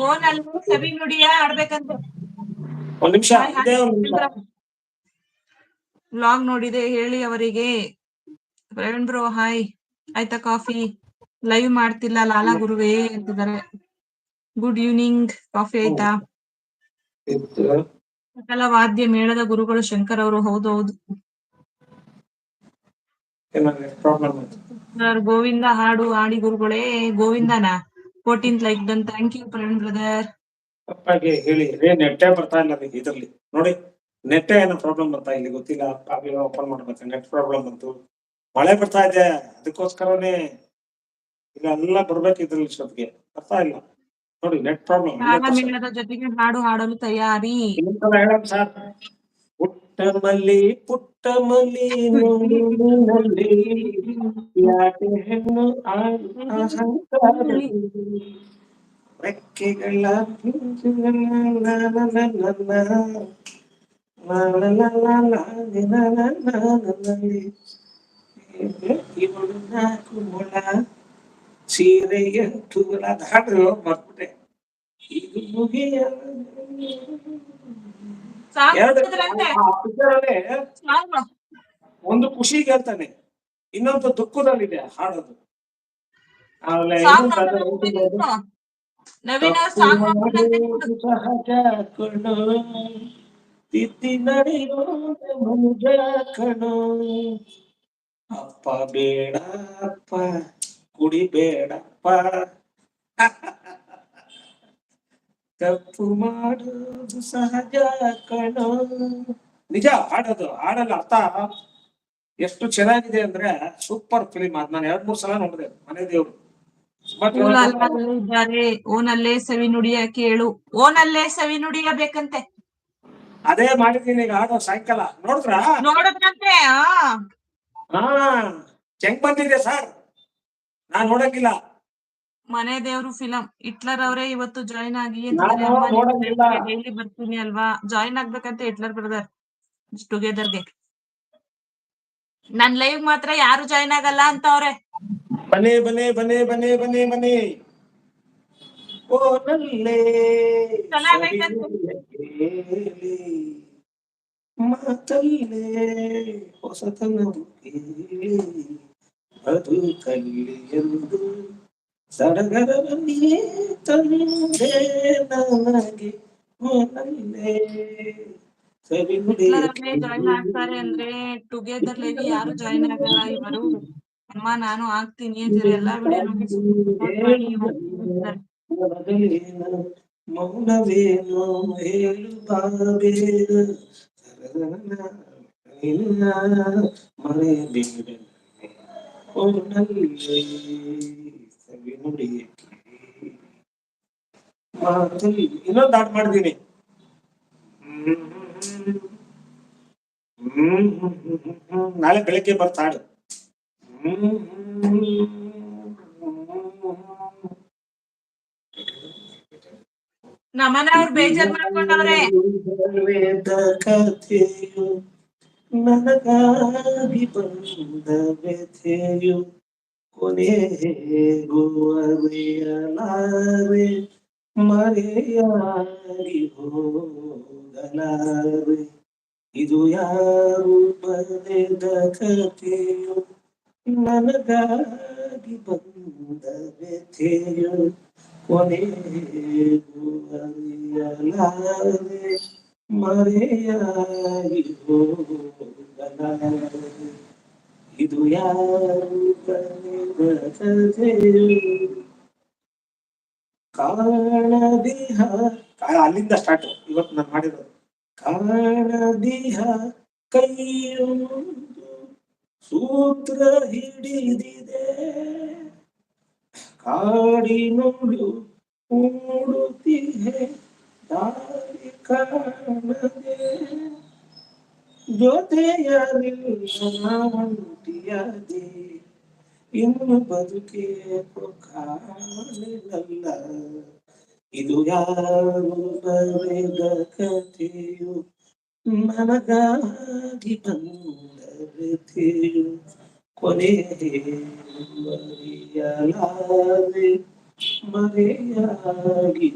Phone ಅಲ್ಲಿ ಸವಿ ನುಡಿಯ ಆಡ್ಬೇಕಂತ. ಒಂದ್ ನಿಮಿಷ. ನೋಡಿದೆ ಹೇಳಿ ಅವರಿಗೆ. ಪ್ರವೀಣ್ ಬ್ರೋ ಹಾಯ್ ಆಯ್ತಾ ಕಾಫಿ ಲೈವ್ ಮಾಡ್ತಿಲ್ಲ ಲಾಲಾ ಗುರುವೇ ಅಂತಿದ್ದಾರೆ. ಗುಡ್ ಈವ್ನಿಂಗ್ ಕಾಫಿ ಆಯ್ತಾ. ಸಕಲ ವಾದ್ಯ ಮೇಳದ ಗುರುಗಳು ಶಂಕರ್ ಅವರು ಹೌದು ಹೌದು. ಗೋವಿಂದ ಹಾಡು ಹಾಡಿ ಗುರುಗಳೇ ಗೋವಿಂದನ? Fourteenth like done thank you Praveen brother ತಪ್ಪಾಗಿ ಹೇಳಿ ರೇ ನೆಟ್ಟೆ ಬರ್ತಾ ಇಲ್ಲ ನನಗೆ ಇದ್ರಲ್ಲಿ. ನೋಡಿ ನೆಟ್ಟೆ ಏನೋ ಪ್ರಾಬ್ಲಮ್ ಬರ್ತಾ ಇಲ್ಲಿ ಗೊತ್ತಿಲ್ಲ. ಆಗ್ಲೇ ಓಪನ್ ಮಾಡ್ಬೇಕು. ನೆಟ್ ಪ್ರಾಬ್ಲಮ್ ಬಂತು. ಮಳೆ ಬರ್ತಾ ಇದೆ ಅದಕ್ಕೋಸ್ಕರನೇ ಇಲ್ಲ ಎಲ್ಲ ಬರ್ಬೇಕು ಇದ್ರಲ್ಲಿ ಇಷ್ಟೊತ್ತಿಗೆ. ಬರ್ತಾ ಇಲ್ಲ. ನೋಡಿ ನೆಟ್ ಪ್ರಾಬ್ಲಮ್ ಜೊತೆಗೆ ಹಾಡು ಹಾಡಲು ತಯಾರಿ. ಸರ್. ಪುಟ್ಟ ಮಲ್ಲಿ ಪುಟ್ಟ ಮಲ್ಲಿ ನೋಡಿನಲ್ಲಿ ಯಾಕೆ ಹೆಣ್ಣು ಆ- ಅಹಂಕಾರದಲ್ಲಿ ರೆಕ್ಕೆಗಳ ಇವಳು ನಾಲ್ಕು ಮೊಳ ಸೀರೆಯ ತುಗುಲ ಅದ್ ಹಾಡು ಮರ್ಬಿಟ್ಟೆ ಇದು ಮುಗಿಯ ಒಂದು ಖುಷಿ ಹೇಳ್ತಾನೆ ಇನ್ನೊಂದು ದುಃಖದಲ್ಲಿದೆ ಹಾಡೋದು. ಅಪ್ಪ ಬೇಡಪ್ಪ ಅದು ನೋಡ್ಬೇಕು ಹೇಳ್ತಿರೋದು, ನೀನು. ನವೀನ ತಪ್ಪು ಸಾಂಗ್ ನೋಡ್ಬೇಕಂತೆ ಮಾಡೋದು ಸಹಜ ಕಣೋ ತಿದ್ದಿ ನಡೆಯೋದು ಮನುಜ ಕಣೋ ಅಪ್ಪ ಬೇಡ ಅಪ್ಪ ಕುಡಿಬೇಡಪ್ಪ ತಪ್ಪು ಮಾಡೋದು ಸಹಜ ಕಣೋ. ನಿಜ ಹಾಡೋದು ಹಾಡಲ್ಲ ಅರ್ಥ? ಎಷ್ಟು ಚೆನ್ನಾಗಿದೆ ಅಂದ್ರೆ ಸೂಪರ್ ಫಿಲಿಮ್ ಅದ್ ನಾನು ಎರಡ್ ಮೂರ್ ಸಲ ನೋಡಿದೆ ಮನೆ ದೇವ್ರು. ಇದ್ದಾರೆ ಓನಲ್ಲೇ ಸವಿ ನುಡಿಯ ಕೇಳು ಓನಲ್ಲೇ ಸವಿ ನುಡಿಯಬೇಕಂತೆ. ಅದೇ ಮಾಡಿದೀನಿ ಈಗ ಆಡೋ ಸಾಯಂಕಾಲ. ನೋಡಿದ್ರ? ನೋಡದ್ರಂತೆ ಹಾ ಹೆಂಗ್ ಬಂದಿದೆ ಸರ್. ನಾನ್ ನೋಡಂಗಿಲ್ಲ. ಮನೆ ದೇವ್ರು ಫಿಲಂ ಹಿಟ್ಲರ್ ಅವರೇ ಇವತ್ತು ಜಾಯಿನ್ ಆಗಿ. ಡೈಲಿ ಬರ್ತೀನಿ ಅಲ್ವಾ? ಜಾಯಿನ್ ಆಗ್ಬೇಕಂತ ಹಿಟ್ಲರ್ ಬ್ರದರ್ ಟುಗೆದರ್ಗೆ ನನ್ ಲೈವ್ ಮಾತ್ರ ಯಾರು ಜಾಯಿನ್ ಆಗಲ್ಲ ಅಂತ ಅವ್ರೆ ಬನ್ನಿ ಬನ್ನಿ ಬನ್ನಿ ಬನ್ನಿ ಬನ್ನಿ ಬನ್ನಿ. ಓ ನಲ್ಲೇ. ಮಾತಲ್ಲೇ. ಹೊಸತನ ಅದು ಕಲ್ಲಿ ಎಂದು ಓ ಜಾಯಿನ್ ಆಗ್ತಾರೆ ಅಂದ್ರೆ ಟುಗೆದರ್ ಯಾರು ಜಾಯಿನ್ ಆಗಲ್ಲ ಇವರು ಅಮ್ಮ ನಾನು ಆಗ್ತೀನಿ ಎಲ್ಲಾ ವಿಡಿಯೋ ಮೌನವೇನು ಹೇಳು ಬಾಬೇ ಮರೆಯಬೇಡ ಓನಲ್ಲಿ ಸವಿ ನುಡಿಯ ಮಾತಲ್ಲಿ ಇನ್ನೊಂದು ಹಾಡು ಮಾಡಿದೀನಿ ನಾಳೆ ಬೆಳಗ್ಗೆ ಬರ್ತಾ ಹಾಡು. ನಮ್ಮನ ಅವ್ರು ಬೇಜಾರ್ ಮಾಡ್ಕೊಂಡವ್ರೆ. ನನಗಾಗಿ ಬಂದ ವ್ಯಥೆಯು ಕೊನೆಗೂ ಅರಿಯಲಾರೆ ಮರೆಯಾಗಿ ಹೋಗಲಾರೆ ಇದು ಯಾರು ಬರೆದ ಕಥೆಯು ನನಗಾಗಿ ಬಂದ ವ್ಯಥೆಯು ಕೊನೆಗೂ ಅರಿಯಲಾರೆ ಮರೆಯಾಗಿ ಹೋಗಲಾರೆ ಇದು ಕಾಣದಿಹ ಅಲ್ಲಿಂದ ಸ್ಟಾರ್ಟ್ ಇವತ್ತು ನಾನು ಮಾಡಿರೋದು. ಕಾಣದಿಹ ಕೈಯೊಂದು ಸೂತ್ರ ಹಿಡಿದಿದೆ. ಕಾಡಿನೋಡು ಮೂಡುತ್ತಿದೆ ದಾರಿ ಕಾಣದೆ. ಜೊತೆಯರಿಲ್ಲ ಒಂಟಿಯಾದೆ ಇನ್ನು ಬದುಕೆ ಕಾಣಲಿಲ್ಲ ಇದು ಯಾರು ಬರೆದ ಕಥೆಯು ನನಗಾಗಿ ಬಂದ ವ್ಯಥೆಯು ಕೊನೆಗೆ ಮರೆಯಲಾರೆ ಮರೆಯಾಗಿ